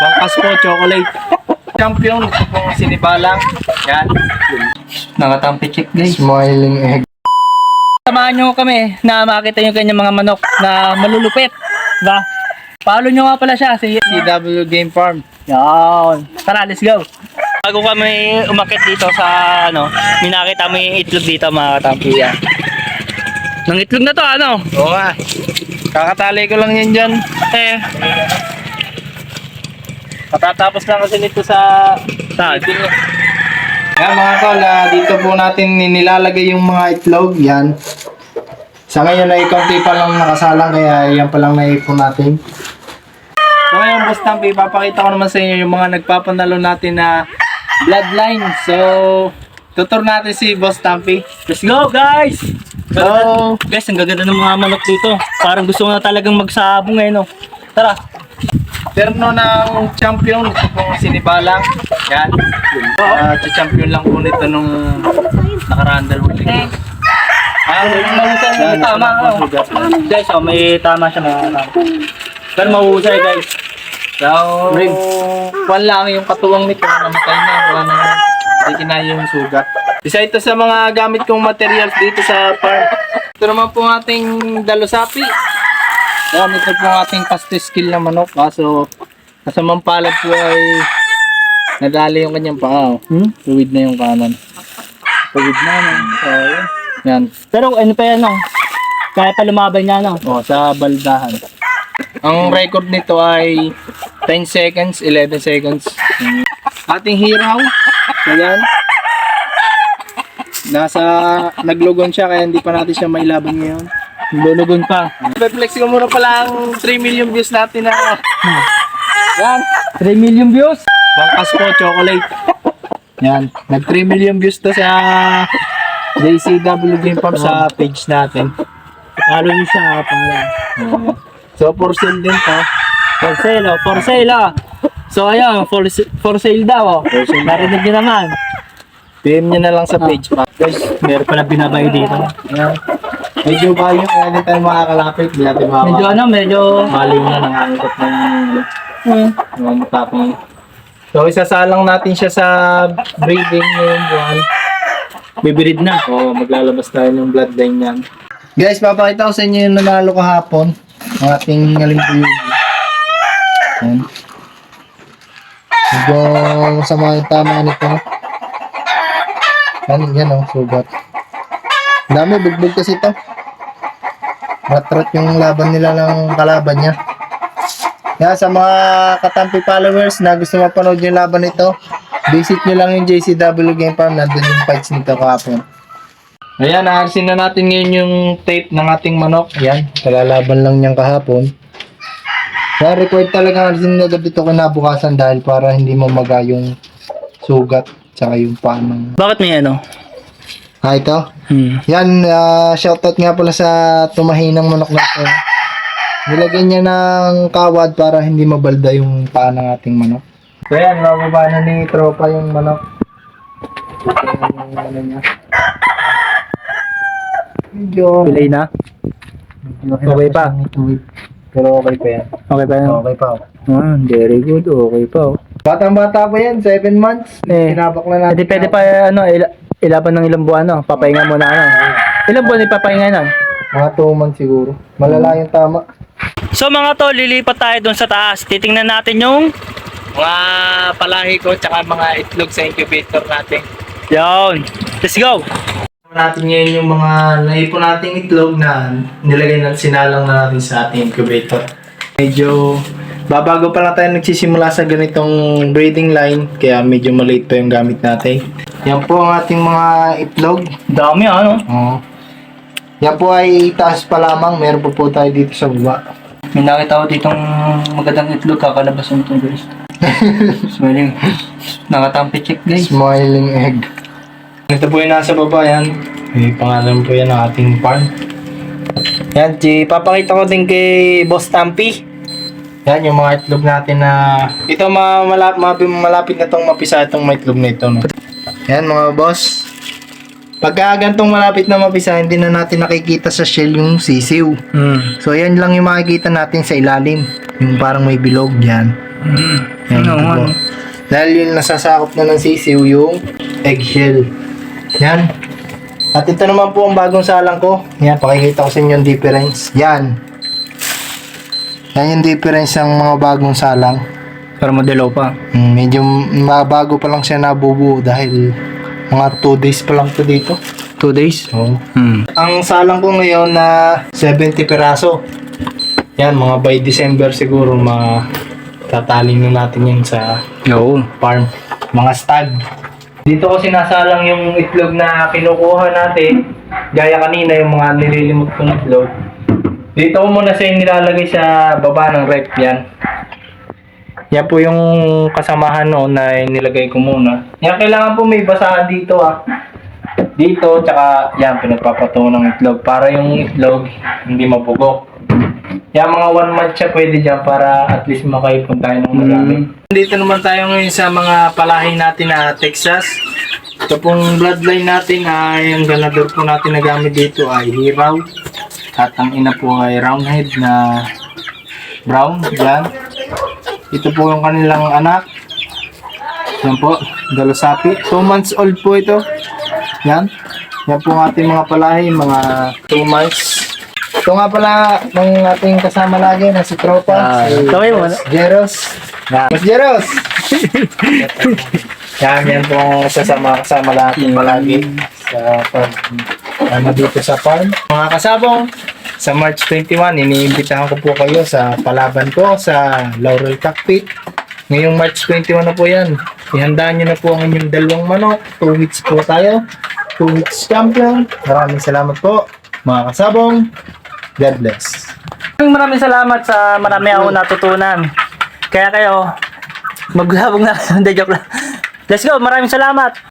Bangkas po, chocolate. Champion, ito pong sinibalang. Yan. Nakatampi check guys. Smiling egg. Samahan nyo kami na makita nyo kanyang mga manok na malulupit. Diba? Follow nyo nga pala siya. Si CW Game Farm. Yan. Tara, let's go. Bago kami umakit dito sa ano, may nakita mo yung itlog dito mga katampi. Yan. Nang itlog na to ano? Oo nga. Kakatali ko lang yan dyan. Eh, Katatapos lang kasi nito sa... saan? Yan mga tol, ah, dito po natin nilalagay yung mga itlog. Yan. Sa ngayon ay konti pa lang nakasalang kaya yan pa lang naipon natin. So ngayon, Boss Tampi, ipapakita ko naman sa inyo yung mga nagpapanalo natin na bloodline. So, tutur natin si Boss Tampi. Let's go guys! So, Guys, ang gaganda ng mga manok dito. Parang gusto ko na talagang magsabong eh, no? Tara! Terno ng champion, ito pong sinibalang. Yan. Uh, champion lang po nito nung nakaraan dalawang linggo. Ah, May tama. Guys, oh, may tama siya mga tama. Pero mahuhusay guys. So, kwan lang yung katuwang nito, namatay na, wala na, hindi kinaya yung sugat. Isa ito sa mga gamit kong materials dito sa farm. Ito naman po ang ating dalusapi. Yan, ito po ang ating pastis skill na manok. Kaso, kasamang palad po ay nadali yung kanyang paa. oh. Hmm? Tuwid na yung kanan. Tuwid na, no? So, yan. Pero ano pa yan, no? Kaya pa lumaban niya, no? Oh, sa baldahan. Ang record nito ay 10 seconds, 11 seconds. Yung ating hiraw. So yan. Nasa naglogon siya kaya hindi pa natin siya mailaban ngayon. Lulugon pa. Reflex ko muna pala ang 3 million views natin na yan. 3 million views? Bangkas po, chocolate. Yan. Nag 3 million views to sa JCW Game Farm sa page natin. Follow niyo siya, para. So, for sale din to. For sale, oh. For sale, oh. So, ayun, for, for sale daw, oh. For sale. Narinig niyo naman. PM nyo na lang sa page pa. Guys, Meron pala binabayo dito. Ayan. Medyo bayo, kaya din tayo makakalapit. Hindi natin Medyo makaka- ano, medyo... Maliw na nangangikot ng Hmm. mga matapang. So, isasalang natin siya sa breeding ngayong buwan. Bibrid na. O, maglalabas tayo ng bloodline niyan. Guys, papakita ko sa inyo yung nanalo kahapon. Ang ating ngalimpuyugi. Yan. Medyo masama yung tama nito. Yan, yan oh, sugat. Ang Dami, bugbog kasi ito. Rat-rat yung laban nila ng kalaban niya. Yan, sa mga katampi followers na gusto mapanood yung laban nito, visit nyo lang yung JCW Game Farm. Nandun yung fights nito kahapon. Ayan, naharsin na natin ngayon yung tape ng ating manok. Yan, kalalaban lang niyang kahapon. Kaya required talaga alisin na dito kinabukasan dahil para hindi mamaga yung sugat tsaka yung panang. Bakit may ano? Ah, ito. Hmm. Yan, ah, shoutout nga pala sa tumahinang manok na ito. Nilagyan niya ng kawad para hindi mabalda yung paa ng ating manok. So yan, mababa na ni tropa yung manok. Yung ano niya. Medyo, Pilay na? medyo Okay pa? nituwid. Pero okay pa yan. Okay pa yun? Okay pa. oh. Ah, very good. Okay pa. oh. Batang bata pa yan, 7 months. Eh, Sinabak na natin. Hindi pwede pa ano, ila- ilaban ng ilang buwan, no? Papahinga muna, ano? Ilang buwan ipapahinga nun? Mga 2 months siguro. Malala yung tama. So mga to, lilipat tayo dun sa taas. Titingnan natin yung... Mga palahi ko, tsaka mga itlog sa incubator natin. Yun. Let's go! natin ngayon yung mga naipon nating itlog na nilagay na sinalang na natin sa ating incubator. Medyo babago pa lang tayo nagsisimula sa ganitong breeding line kaya medyo maliit pa yung gamit natin. Yan po ang ating mga itlog. Dami, ano? Oo. Yan po ay taas pa lamang. Meron po po tayo dito sa baba. May nakita ko ditong magandang itlog, kakalabas mo ito, guys. Smelling. Nakatampi check, guys. Smiling egg. Ito po yung nasa baba yan. May pangalan po yan ng ating farm. Yan, si, papakita ko din kay Boss Tampi. Yan, yung mga itlog natin na... Ito, ma malap, malapit, na itong mapisa itong mga itlog na ito. No? Yan, mga boss. Pagka gantong malapit na mapisa, hindi na natin nakikita sa shell yung sisiw. Hmm. So, yan lang yung makikita natin sa ilalim. Yung parang may bilog yan. Yan, Oo, ito po. ano. Dahil yung nasasakop na ng sisiw yung eggshell. Yan. At ito naman po ang bagong salang ko. Yan, pakikita ko sa inyo yung difference. Yan. Yan yung difference ng mga bagong salang. Pero modelo pa. Mm, medyo ma- bago pa lang siya nabubuo dahil mga 2 days pa lang to dito. 2 days? Oo. Hmm. Ang salang ko ngayon na 70 peraso. Yan, mga by December siguro ma tataling na natin yan sa Oo. farm. Mga stag. Dito ko sinasalang yung itlog na kinukuha natin. Gaya kanina yung mga nililimot kong itlog. Dito muna siya nilalagay sa baba ng rep yan. Yan po yung kasamahan noon na nilagay ko muna. Yan kailangan po may basahan dito ah. Dito, tsaka yan, pinagpapato ng itlog. Para yung itlog hindi mabugok. Yan mga one month siya pwede dyan para at least makaipon tayo ng marami. Dito naman tayo ngayon sa mga palahi natin na Texas. Ito pong bloodline natin ay ang ganador po natin na gamit dito ay hiraw. At ang ina po ay roundhead na brown. Yan. Ito po yung kanilang anak. Yan po, Galosapi. 2 months old po ito. Yan. Yan po ang ating mga palahi, mga 2 months. Ito nga pala ng ating kasama lagi na si Tropa, Ah, si Jeros. Yan. Mas Jeros! yan, yan po sasama kasama natin palagi sa pag ano dito sa farm. Mga kasabong, sa March 21, iniimbitahan ko po kayo sa palaban ko sa Laurel Cockpit. Ngayong March 21 na po yan. Ihandaan nyo na po ang inyong dalawang manok. 2 weeks po tayo. 2 weeks champion. Maraming salamat po, mga kasabong. God bless. Maraming salamat sa marami akong natutunan. Kaya kayo, maglabog na. Hindi, joke lang. Let's go. Maraming salamat.